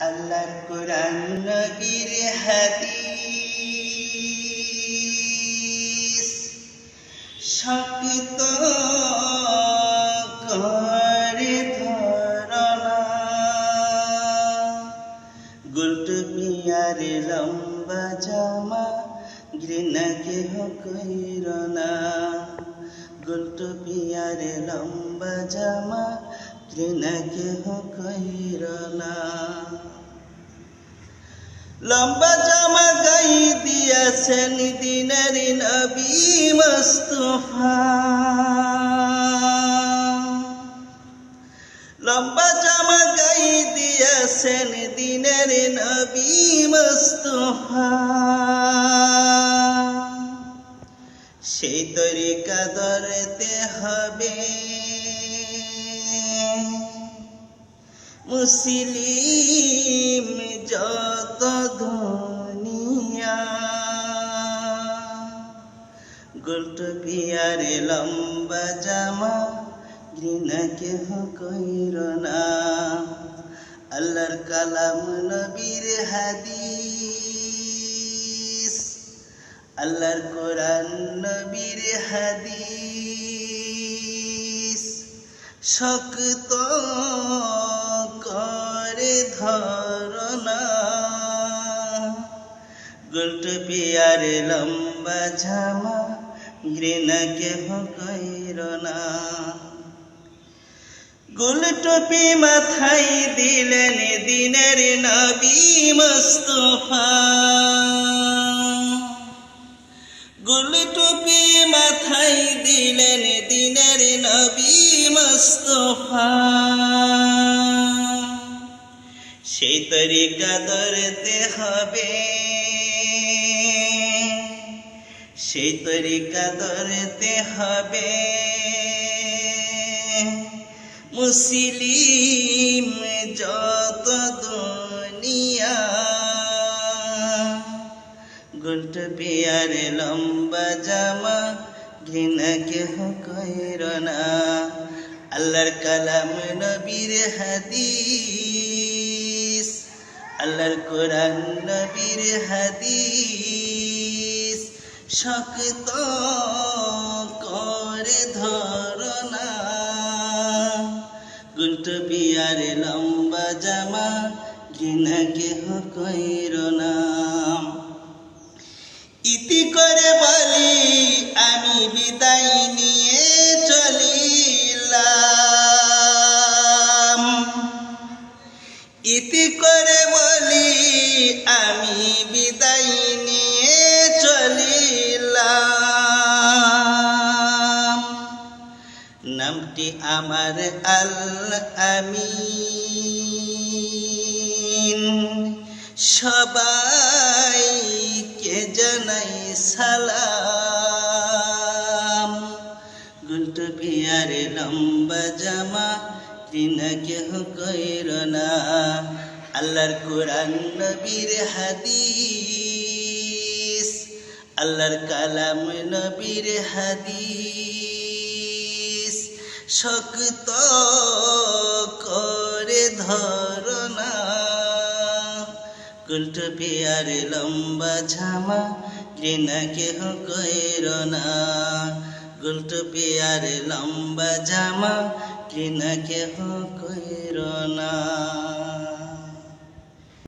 আল্লাহর কোরআন, নবীর হাদিস। শক্ত করে ধরনা গুলটু পিয়ারে লম্বা জামা ঘৃণা কেহ কইর না। গুলটু পিয়ারে লম্বা জামা ঘৃণা কেহ কইর না। লম্বা জামা গাই দিয়াছেন দিনের লম্বা জামা গাই দিয়াছেন দিনের সেই তরিকা ধরতে হবে। মুসলিম যত গোল্ট পিয়ারে লম্বা জামা ঘৃণা কেহ কইর না। আল্লাহর কালাম নবীর হাদিস, আল্লাহর কোরআন নবীর হাদিস। শক্ত করে ধরনা গোল্ট পিয়ারে লম্বা জামা ঘৃণা কেহ কইর না। গুল টুপি মাথায় দিলেন দিনের নবী মুস্তফা। গুল টুপি মাথায় দিলেন দিনের নবী মুস্তফা। সেই তরিকা ধরতে হবে সেই তরিকা ধরতে হবে। মুসলিম যত দুনিয়া গুলট পিয়ারে লম্বা জামা, ঘৃণা কেহ কইর না। আল্লাহর কালাম নবীর হাদিস, আল্লাহর কোরআন নবীর হাদিস। শক্ত করে ধরনা। গুলট পিয়ারে লম্বা জামা, ঘৃণা কেহ কইর না। ইতি করে বলি, আমি বিদায় নিয়ে নামটি আমার আল আমিন সবাইকে জানাই সালাম। গুলট বিয়ারে লম্বা জামা ঘৃণা কেহ কইর না। আল্লাহর কোরআন, নবীর হাদিস। আল্লাহর কালাম, নবীর হাদিস। শক্ত করে ধরনা। কুলট পিয়ার লম্বা ঝামা ঘৃণা কেহ কইর না পিয়ার লম্বা জামা ঘৃণা কেহ কইর না